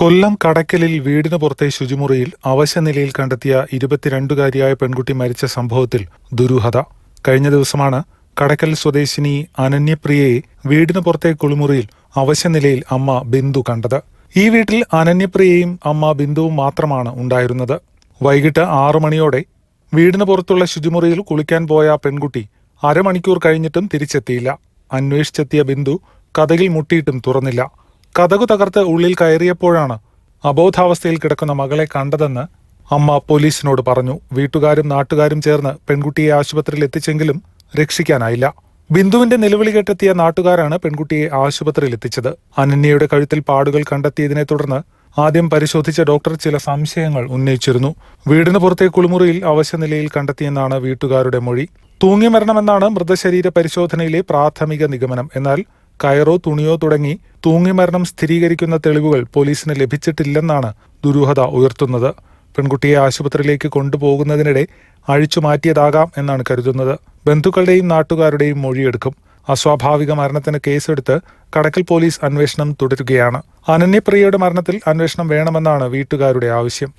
കൊല്ലം കടക്കലിൽ വീടിന് പുറത്തെ ശുചിമുറിയിൽ അവശനിലയിൽ കണ്ടെത്തിയ ഇരുപത്തിരണ്ടുകാരിയായ പെൺകുട്ടി മരിച്ച സംഭവത്തിൽ ദുരൂഹത. കഴിഞ്ഞ ദിവസമാണ് കടക്കൽ സ്വദേശിനി അനന്യപ്രിയയെ വീടിന് പുറത്തെ കുളിമുറിയിൽ അവശനിലയിൽ അമ്മ ബിന്ദു കണ്ടത്. ഈ വീട്ടിൽ അനന്യപ്രിയയും അമ്മ ബിന്ദുവും മാത്രമാണ് ഉണ്ടായിരുന്നത്. വൈകിട്ട് ആറു മണിയോടെ വീടിന് പുറത്തുള്ള ശുചിമുറിയിൽ കുളിക്കാൻ പോയ പെൺകുട്ടി അരമണിക്കൂർ കഴിഞ്ഞിട്ടും തിരിച്ചെത്തിയില്ല. അന്വേഷിച്ചെത്തിയ ബിന്ദു കഥകിൽ മുട്ടിയിട്ടും തുറന്നില്ല. കഥകു തകർത്ത് ഉള്ളിൽ കയറിയപ്പോഴാണ് അബോധാവസ്ഥയിൽ കിടക്കുന്ന മകളെ കണ്ടതെന്ന് അമ്മ പോലീസിനോട് പറഞ്ഞു. വീട്ടുകാരും നാട്ടുകാരും ചേർന്ന് പെൺകുട്ടിയെ ആശുപത്രിയിൽ എത്തിച്ചെങ്കിലും രക്ഷിക്കാനായില്ല. ബിന്ദുവിന്റെ നിലവിളി കേട്ടെത്തിയ നാട്ടുകാരാണ് പെൺകുട്ടിയെ ആശുപത്രിയിൽ എത്തിച്ചത്. അനന്യയുടെ കഴുത്തിൽ പാടുകൾ കണ്ടെത്തിയതിനെ തുടർന്ന് ആദ്യം പരിശോധിച്ച ഡോക്ടർ ചില സംശയങ്ങൾ ഉന്നയിച്ചിരുന്നു. വീടിന് പുറത്തെ കുളിമുറിയിൽ അവശനിലയിൽ കണ്ടെത്തിയെന്നാണ് വീട്ടുകാരുടെ മൊഴി. തൂങ്ങി മരണമെന്നാണ് മൃതശരീര പരിശോധനയിലെ പ്രാഥമിക നിഗമനം. എന്നാൽ കയറോ തുണിയോ തുടങ്ങി തൂങ്ങിമരണം സ്ഥിരീകരിക്കുന്ന തെളിവുകൾ പോലീസിന് ലഭിച്ചിട്ടില്ലെന്നാണ് ദുരൂഹത ഉയർത്തുന്നത്. പെൺകുട്ടിയെ ആശുപത്രിയിലേക്ക് കൊണ്ടുപോകുന്നതിനിടെ അഴിച്ചു മാറ്റിയതാകാം എന്നാണ് കരുതുന്നത്. ബന്ധുക്കളുടെയും നാട്ടുകാരുടെയും മൊഴിയെടുക്കും. അസ്വാഭാവിക മരണത്തിന് കേസെടുത്ത് കടക്കൽ പോലീസ് അന്വേഷണം തുടരുകയാണ്. അനന്യപ്രിയയുടെ മരണത്തിൽ അന്വേഷണം വേണമെന്നാണ് വീട്ടുകാരുടെ ആവശ്യം.